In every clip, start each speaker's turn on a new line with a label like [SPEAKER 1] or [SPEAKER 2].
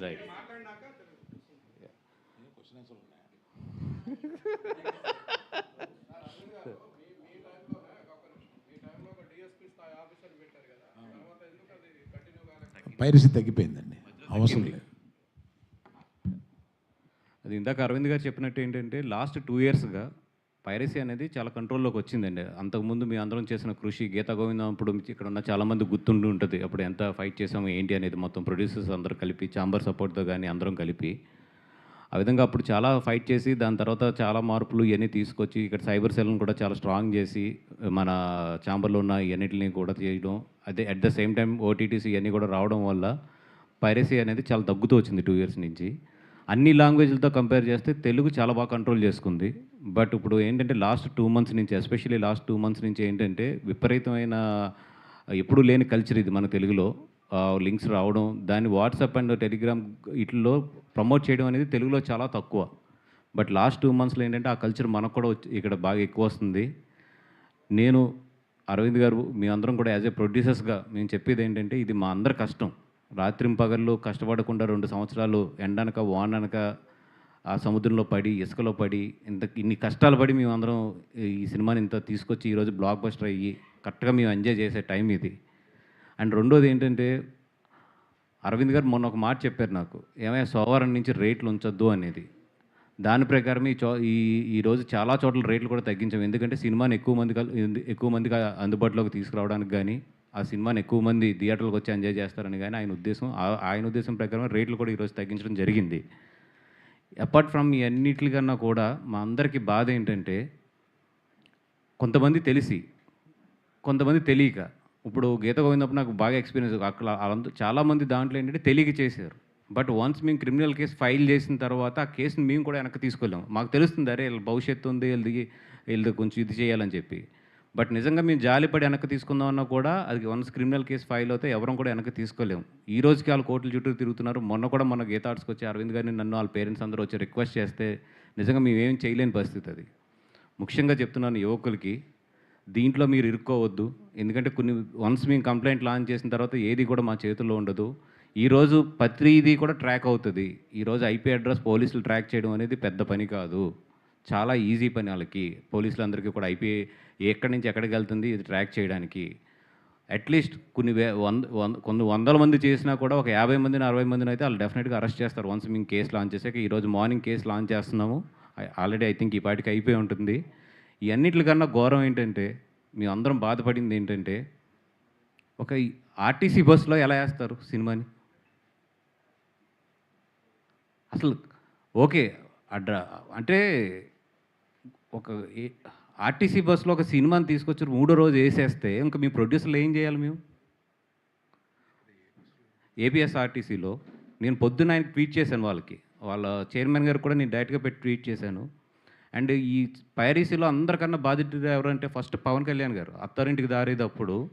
[SPEAKER 1] Right
[SPEAKER 2] piracy తగ్గిపోయిందండి. అవసరం లేదు.
[SPEAKER 1] అది ఇందాక అరవింద్ గారు చెప్పినట్టు ఏంటంటే లాస్ట్ టూ ఇయర్స్గా పైరసీ అనేది చాలా కంట్రోల్లోకి వచ్చిందండి. అంతకుముందు మీ అందరం చేసిన కృషి గీతా గోవిందం అప్పుడు ఇక్కడ ఉన్న చాలామంది గుర్తుండి ఉంటుంది. అప్పుడు ఎంత ఫైట్ చేసాము ఏంటి అనేది మొత్తం ప్రొడ్యూసర్స్ అందరూ కలిపి చాంబర్ సపోర్ట్తో కానీ అందరం కలిపి. ఆ విధంగా అప్పుడు చాలా ఫైట్ చేసి దాని తర్వాత చాలా మార్పులు ఇవన్నీ తీసుకొచ్చి ఇక్కడ సైబర్ సెల్ని కూడా చాలా స్ట్రాంగ్ చేసి మన ఛాంబర్లో ఉన్న ఇవన్నిటిని కూడా చేయడం. అదే అట్ ద సేమ్ టైం ఓటీటీసీ ఇవన్నీ కూడా రావడం వల్ల పైరసీ అనేది చాలా తగ్గుతూ వచ్చింది టూ ఇయర్స్ నుంచి. అన్ని లాంగ్వేజ్లతో కంపేర్ చేస్తే తెలుగు చాలా బాగా కంట్రోల్ చేసుకుంది. బట్ ఇప్పుడు ఏంటంటే లాస్ట్ టూ మంత్స్ నుంచి ఎస్పెషల్లీ లాస్ట్ టూ మంత్స్ నుంచి ఏంటంటే విపరీతమైన ఎప్పుడూ లేని కల్చర్ ఇది మన తెలుగులో. లింక్స్ రావడం దాన్ని వాట్సాప్ అండ్ టెలిగ్రామ్ వీటిల్లో ప్రమోట్ చేయడం అనేది తెలుగులో చాలా తక్కువ. బట్ లాస్ట్ టూ మంత్స్లో ఏంటంటే ఆ కల్చర్ మనకు కూడా ఇక్కడ బాగా ఎక్కువ వస్తుంది. నేను అరవింద్ గారు మీ అందరం కూడా యాజ్ ఏ ప్రొడ్యూసర్స్గా మేము చెప్పేది ఏంటంటే ఇది మా అందరి కష్టం. రాత్రింపగళ్ళు కష్టపడకుండా రెండు సంవత్సరాలు ఎండనక వాననక ఆ సముద్రంలో పడి ఇసుకలో పడి ఇంత ఇన్ని కష్టాలు పడి మేము అందరం ఈ సినిమాని ఇంత తీసుకొచ్చి ఈరోజు బ్లాక్ బస్టర్ అయ్యి కరెక్ట్గా మేము ఎంజాయ్ చేసే టైం ఇది. అండ్ రెండోది ఏంటంటే అరవింద్ గారు మొన్న ఒక మాట చెప్పారు నాకు ఏమైనా సోమవారం నుంచి రేట్లు ఉంచొద్దు అనేది. దాని ప్రకారం ఈ చో ఈ ఈరోజు చాలా చోట్ల రేట్లు కూడా తగ్గించాం. ఎందుకంటే సినిమాని ఎక్కువ మంది ఎక్కువ మందికి అందుబాటులోకి తీసుకురావడానికి కానీ ఆ సినిమాని ఎక్కువ మంది థియేటర్లకు వచ్చి ఎంజాయ్ చేస్తారని కానీ ఆయన ఉద్దేశం ఆ- ఆయన ఉద్దేశం ప్రకారం రేట్లు కూడా ఈరోజు తగ్గించడం జరిగింది. అపార్ట్ ఫ్రమ్ ఇవన్నిటికన్నా కూడా మా అందరికీ బాధ ఏంటంటే కొంతమంది తెలిసి కొంతమంది తెలియక ఇప్పుడు గీత గోవిందప్పుడు నాకు బాగా ఎక్స్పీరియన్స్ అక్కడ వాళ్ళంతా చాలామంది దాంట్లో ఏంటంటే తెలియక చేశారు. బట్ వన్స్ మేము క్రిమినల్ కేసు ఫైల్ చేసిన తర్వాత ఆ కేసుని మేము కూడా వెనక్కి తీసుకెళ్ళాం. మాకు తెలుస్తుంది అరే వీళ్ళ భవిష్యత్తు ఉంది వీళ్ళది వీళ్ళది కొంచెం ఇది చేయాలని చెప్పి. బట్ నిజంగా మేము జాలిపడి వెనక్కి తీసుకుందామన్నా కూడా అది వన్స్ క్రిమినల్ కేసు ఫైల్ అవుతే ఎవరం కూడా వెనక్కి తీసుకోలేము ఈ రోజుకి వాళ్ళు కోర్టుల చుట్టూ తిరుగుతున్నారు. మొన్న కూడా మన గీత వచ్చి అరవింద్ గారిని నన్ను వాళ్ళ పేరెంట్స్ అందరూ వచ్చి రిక్వెస్ట్ చేస్తే నిజంగా మేము ఏం చేయలేని పరిస్థితి అది. ముఖ్యంగా చెప్తున్నాను యువకులకి దీంట్లో మీరు ఇరుక్కోవద్దు. ఎందుకంటే కొన్ని వన్స్ మేము కంప్లైంట్ లాంచ్ చేసిన తర్వాత ఏది కూడా మా చేతుల్లో ఉండదు. ఈరోజు ప్రతిదీ కూడా ట్రాక్ అవుతుంది. ఈరోజు ఐపీ అడ్రస్ పోలీసులు ట్రాక్ చేయడం అనేది పెద్ద పని కాదు. చాలా ఈజీ పని వాళ్ళకి. పోలీసులందరికీ కూడా అయిపోయి ఎక్కడి నుంచి ఎక్కడికి వెళ్తుంది ఇది ట్రాక్ చేయడానికి. అట్లీస్ట్ కొన్ని వే వంద వంద కొన్ని వందల మంది చేసినా కూడా ఒక యాభై మందిని అరవై మందిని అయితే వాళ్ళు డెఫినెట్గా అరెస్ట్ చేస్తారు. వన్స్ మేము కేసు లాంచ్ చేసాక ఈరోజు మార్నింగ్ కేసు లాంచ్ చేస్తున్నాము. ఆల్రెడీ ఐ థింక్ ఈ పాటికి అయిపోయి ఉంటుంది. ఈ అన్నిటికన్నా ఘోరం ఏంటంటే మీ అందరం బాధపడింది ఏంటంటే ఒక ఆర్టీసీ బస్సులో ఎలా వేస్తారు సినిమాని? అసలు ఓకే అడ్ర అంటే ఒక ఏ- ఆర్టీసీ బస్సులో ఒక సినిమాని తీసుకొచ్చి మూడో రోజు వేసేస్తే ఇంకా మీ ప్రొడ్యూసర్లు ఏం చేయాలి మేము? ఏపీఎస్ఆర్టీసీలో నేను పొద్దున్న ఆయన ట్వీట్ చేశాను వాళ్ళకి. వాళ్ళ చైర్మన్ గారు కూడా నేను డైరెక్ట్గా పెట్టి ట్వీట్ చేశాను. అండ్ ఈ పైరసీలో అందరికన్నా బాధితుడు ఎవరంటే ఫస్ట్ పవన్ కళ్యాణ్ గారు. అత్తారింటికి దారేటప్పుడు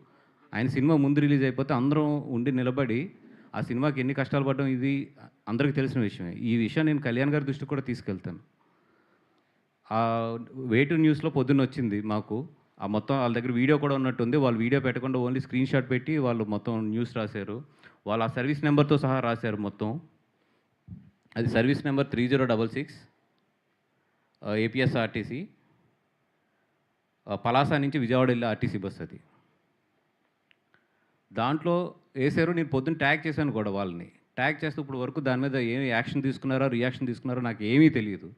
[SPEAKER 1] ఆయన సినిమా ముందు రిలీజ్ అయిపోతే అందరం ఉండి నిలబడి ఆ సినిమాకి ఎన్ని కష్టాలు పడడం ఇది అందరికీ తెలిసిన విషయమే. ఈ విషయం నేను కళ్యాణ్ గారి దృష్టికి కూడా తీసుకెళ్తాను. వేటు న్యూస్లో పొద్దున్న వచ్చింది మాకు. ఆ మొత్తం వాళ్ళ దగ్గర వీడియో కూడా ఉన్నట్టుంది. వాళ్ళు వీడియో పెట్టకుండా ఓన్లీ స్క్రీన్ షాట్ పెట్టి వాళ్ళు మొత్తం న్యూస్ రాశారు. వాళ్ళు ఆ సర్వీస్ నెంబర్తో సహా రాశారు మొత్తం. అది service number three zero double six APSRTC Palasa Palasa నుంచి విజయవాడ వెళ్ళే ఆర్టీసీ బస్ అది. దాంట్లో వేసారు నేను పొద్దున్న ట్యాగ్ చేశాను కూడా వాళ్ళని. ట్యాగ్ చేస్తే ఇప్పుడు వరకు దాని మీద ఏమి యాక్షన్ తీసుకున్నారో రియాక్షన్ తీసుకున్నారో నాకు ఏమీ తెలియదు.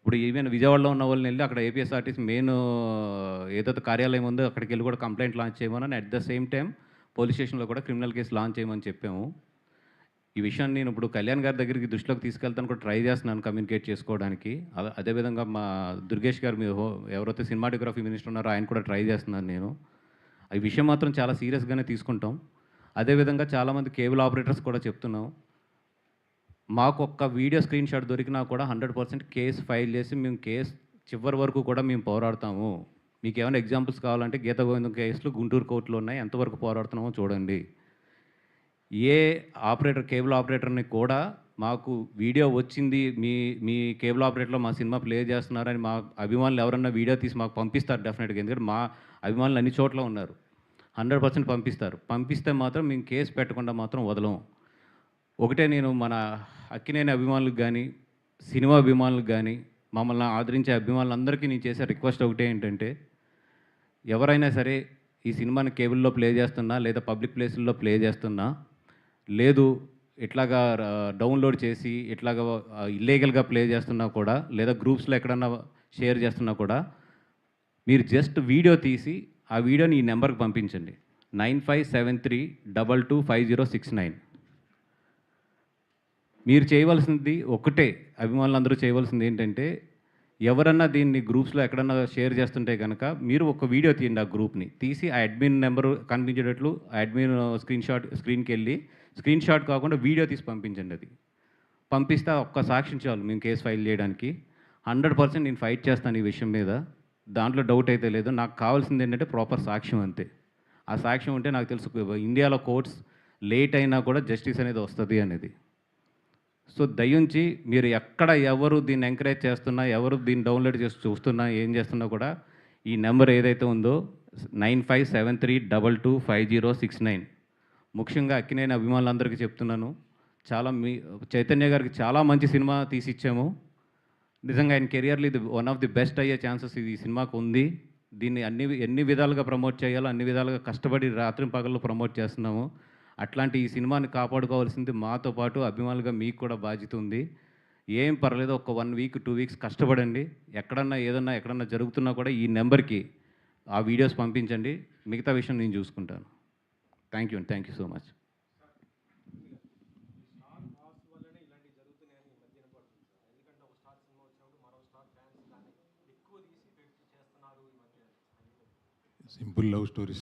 [SPEAKER 1] ఇప్పుడు ఈవెన్ విజయవాడలో ఉన్న వాళ్ళని వెళ్ళి అక్కడ ఏపీఎస్ఆర్టీసీ మెయిన్ ఏదైతే కార్యాలయం ఉందో అక్కడికి వెళ్ళి కూడా కంప్లైంట్ లాంచ్ చేయమని at the same time police స్టేషన్లో కూడా క్రిమినల్ కేసు లాంచ్ చేయమని చెప్పాము. ఈ విషయాన్ని నేను ఇప్పుడు కళ్యాణ్ గారి దగ్గరికి దృష్టిలోకి తీసుకెళ్తాను కూడా ట్రై చేస్తున్నాను కమ్యూనికేట్ చేసుకోవడానికి. అదే- అదేవిధంగా మా దుర్గేష్ గారు మీ ఎవరైతే సినిమాటోగ్రఫీ మినిస్టర్ ఉన్నారో ఆయన కూడా ట్రై చేస్తున్నాను నేను. ఈ విషయం మాత్రం చాలా సీరియస్గానే తీసుకుంటాం. అదేవిధంగా చాలామంది కేబుల్ ఆపరేటర్స్ కూడా చెప్తున్నాం. మాకు ఒక్క వీడియో స్క్రీన్ షాట్ దొరికినా కూడా హండ్రెడ్ పర్సెంట్ కేసు ఫైల్ చేసి మేము కేసు చివరి వరకు కూడా మేము పోరాడతాము. మీకు ఏమైనా ఎగ్జాంపుల్స్ కావాలంటే గీత గోవిందం కేసులు గుంటూరు కోర్టులో ఉన్నాయి. ఎంతవరకు పోరాడుతున్నామో చూడండి. ఏ ఆపరేటర్ కేబుల్ ఆపరేటర్ని కూడా మాకు వీడియో వచ్చింది మీ మీ కేబుల్ ఆపరేటర్లో మా సినిమా ప్లే చేస్తున్నారని మా అభిమానులు ఎవరన్నా వీడియో తీసి మాకు పంపిస్తారు డెఫినెట్గా. ఎందుకంటే మా అభిమానులు అన్ని చోట్ల ఉన్నారు. హండ్రెడ్ పర్సెంట్ పంపిస్తారు. పంపిస్తే మాత్రం మేము కేసు పెట్టకుండా మాత్రం వదలం. ఒకటే నేను మన అక్కినేని అభిమానులకు కానీ సినిమా అభిమానులకు కానీ మమ్మల్ని ఆదరించే అభిమానులందరికీ నేను చేసే రిక్వెస్ట్ ఒకటే ఏంటంటే ఎవరైనా సరే ఈ సినిమాని కేబుల్లో ప్లే చేస్తున్నా లేదా పబ్లిక్ ప్లేసుల్లో ప్లే చేస్తున్నా లేదు ఇట్లాగా డౌన్లోడ్ చేసి ఇట్లాగా ఇల్లీగల్గా ప్లే చేస్తున్నా కూడా లేదా గ్రూప్స్లో ఎక్కడన్నా షేర్ చేస్తున్నా కూడా మీరు జస్ట్ వీడియో తీసి ఆ వీడియోని ఈ నెంబర్కి పంపించండి. Nine five seven three double two five zero six nine. మీరు చేయవలసింది ఒకటే అభిమానులందరూ చేయవలసింది ఏంటంటే ఎవరన్నా దీన్ని గ్రూప్స్లో ఎక్కడన్నా షేర్ చేస్తుంటే కనుక మీరు ఒక వీడియో తీయండి ఆ గ్రూప్ని. తీసి ఆ అడ్మిన్ నెంబర్ కనిపించేటట్లు ఆ అడ్మిన్ స్క్రీన్ షాట్ స్క్రీన్కి వెళ్ళి స్క్రీన్ షాట్ కాకుండా వీడియో తీసి పంపించండి అది. పంపిస్తే ఒక్క సాక్ష్యం చాలు మేము కేసు ఫైల్ చేయడానికి. హండ్రెడ్ పర్సెంట్ నేను ఫైట్ చేస్తాను ఈ విషయం మీద. దాంట్లో డౌట్ అయితే లేదు. నాకు కావాల్సింది ఏంటంటే ప్రాపర్ సాక్ష్యం అంతే. ఆ సాక్ష్యం ఉంటే నాకు తెలుసు ఇండియాలో కోర్ట్స్ లేట్ అయినా కూడా జస్టిస్ అనేది వస్తుంది అనేది. సో దయించి మీరు ఎక్కడ ఎవరు దీన్ని ఎంకరేజ్ చేస్తున్నా ఎవరు దీన్ని డౌన్లోడ్ చేసి చూస్తున్నా ఏం చేస్తున్నా కూడా ఈ నెంబర్ ఏదైతే ఉందో nine five seven three double two five zero six nine. ముఖ్యంగా అక్కినేని అభిమానులందరికీ చెప్తున్నాను. చాలా మీ చైతన్య గారికి చాలా మంచి సినిమా తీసిచ్చాము. నిజంగా ఆయన కెరియర్లో ఇది వన్ ఆఫ్ ది బెస్ట్ అయ్యే ఛాన్సెస్ ఇది ఈ సినిమాకు ఉంది. దీన్ని అన్ని ఎన్ని విధాలుగా ప్రమోట్ చేయాలో అన్ని విధాలుగా కష్టపడి రాత్రి పగళ్ళు ప్రమోట్ చేస్తున్నాము. అట్లాంటి ఈ సినిమాని కాపాడుకోవాల్సింది మాతో పాటు అభిమానులుగా మీకు కూడా బాధ్యత ఉంది. ఏం పర్లేదు ఒక వన్ వీక్ టూ వీక్స్ కష్టపడండి. ఎక్కడన్నా ఏదన్నా ఎక్కడన్నా జరుగుతున్నా కూడా ఈ నెంబర్కి ఆ వీడియోస్ పంపించండి. మిగతా విషయం నేను చూసుకుంటాను. Thank you thank you so much.
[SPEAKER 2] Simple love stories